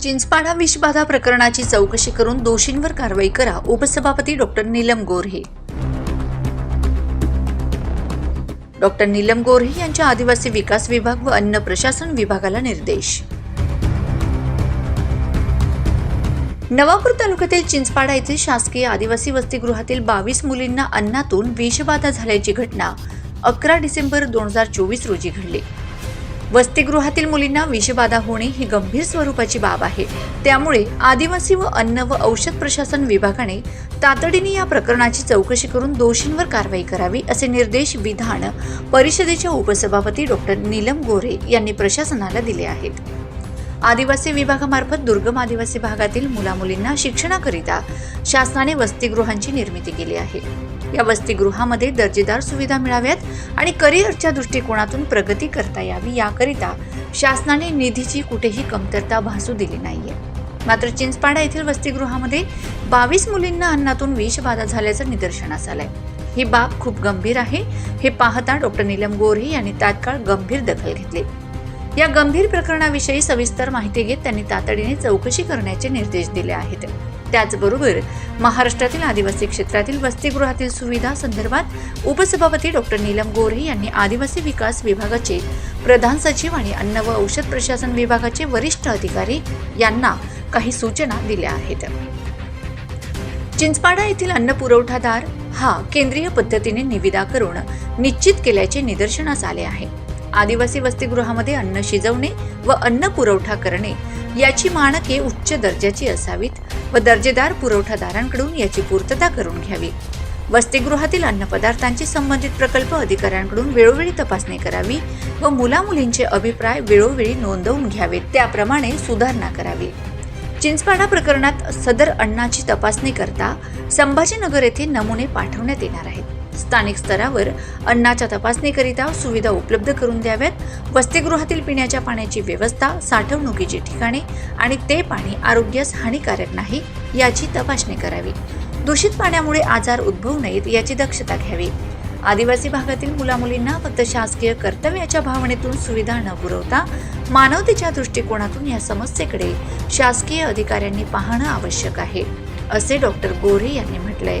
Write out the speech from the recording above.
चिंचपाडा विषबाधा प्रकरणाची चौकशी करून दोषींवर कारवाई करा. उपसभापती डॉक्टर नीलम गोऱ्हे. डॉक्टर नीलम गोऱ्हे यांच्या आदिवासी विकास विभाग व अन्न प्रशासन विभागाला निर्देश. नवापूर तालुक्यातील चिंचपाडा येथील शासकीय आदिवासी वसतिगृहातील बावीस मुलींना अन्नातून विषबाधा झाल्याची घटना अकरा डिसेंबर दोन हजार चोवीस रोजी घडली. वसतिगृहातील मुलींना विषबाधा होणे ही गंभीर स्वरूपाची बाब आहे. त्यामुळे आदिवासी व अन्न व औषध प्रशासन विभागाने तातडीने या प्रकरणाची चौकशी करून दोषींवर कारवाई करावी असे निर्देश विधान परिषदेच्या उपसभापती डॉक्टर नीलम गोरे यांनी प्रशासनाला दिले आहेत. आदिवासी विभागामार्फत दुर्गम आदिवासी भागातील मुलामुलींना शिक्षणाकरिता शासनाने वसतिगृहांची निर्मिती केली आहे. या वसतिगृहामध्ये दर्जेदार सुविधा मिळाव्यात आणि करिअरच्या दृष्टिकोनातून प्रगती करता यावी याकरिता शासनाने निधीची कुठेही कमतरता भासू दिली नाहीये. मात्र चिंचपाडा येथील वसतिगृहामध्ये बावीस मुलींना अन्नातून विषबाधा झाल्याचं निदर्शनास आलंय. ही बाब खूप गंभीर आहे हे पाहता डॉक्टर नीलम गोरही यांनी तात्काळ गंभीर दखल घेतली. या गंभीर प्रकरणाविषयी सविस्तर माहिती घेत त्यांनी तातडीने चौकशी करण्याचे निर्देश दिले आहेत. त्याचबरोबर महाराष्ट्रातील आदिवासी क्षेत्रातील वसतिगृहातील सुविधा संदर्भात उपसभापती डॉक्टर नीलम गोऱ्हे यांनी आदिवासी विकास विभागाचे प्रधान सचिव आणि अन्न व औषध प्रशासन विभागाचे वरिष्ठ अधिकारी यांना काही सूचना दिल्या आहेत. चिंचपाडा येथील अन्न पुरवठादार हा केंद्रीय पद्धतीने निविदा करून निश्चित केल्याचे निदर्शनास आले आहे. आदिवासी वसतिगृहामध्ये अन्न शिजवणे व अन्न पुरवठा करणे याची मानके उच्च दर्जाची असावीत व दर्जेदार पुरवठादारांकडून याची पूर्तता करून घ्यावी. वसतिगृहातील अन्नपदार्थांचे संबंधित प्रकल्प अधिकाऱ्यांकडून वेळोवेळी तपासणी करावी व मुलामुलींचे अभिप्राय वेळोवेळी नोंदवून घ्यावेत. त्याप्रमाणे सुधारणा करावी. चिंचपाडा प्रकरणात सदर अन्नाची तपासणी करता संभाजीनगर येथे नमुने पाठवण्यात येणार आहेत. स्थानिक स्तरावर अन्नाच्या तपासणीकरिता सुविधा उपलब्ध करून द्याव्यात. वसतिगृहातील पिण्याच्या पाण्याची व्यवस्था साठवणुकीची ठिकाणे आणि ते पाणी आरोग्यास हानिकारक नाही याची तपासणी करावी. दूषित पाण्यामुळे आजार उद्भवू नयेत याची दक्षता घ्यावी. आदिवासी भागातील मुलामुलींना फक्त शासकीय कर्तव्याच्या भावनेतून सुविधा न पुरवता मानवतेच्या दृष्टिकोनातून या समस्येकडे शासकीय अधिकाऱ्यांनी पाहणं आवश्यक आहे असे डॉक्टर गोरे यांनी म्हटलंय.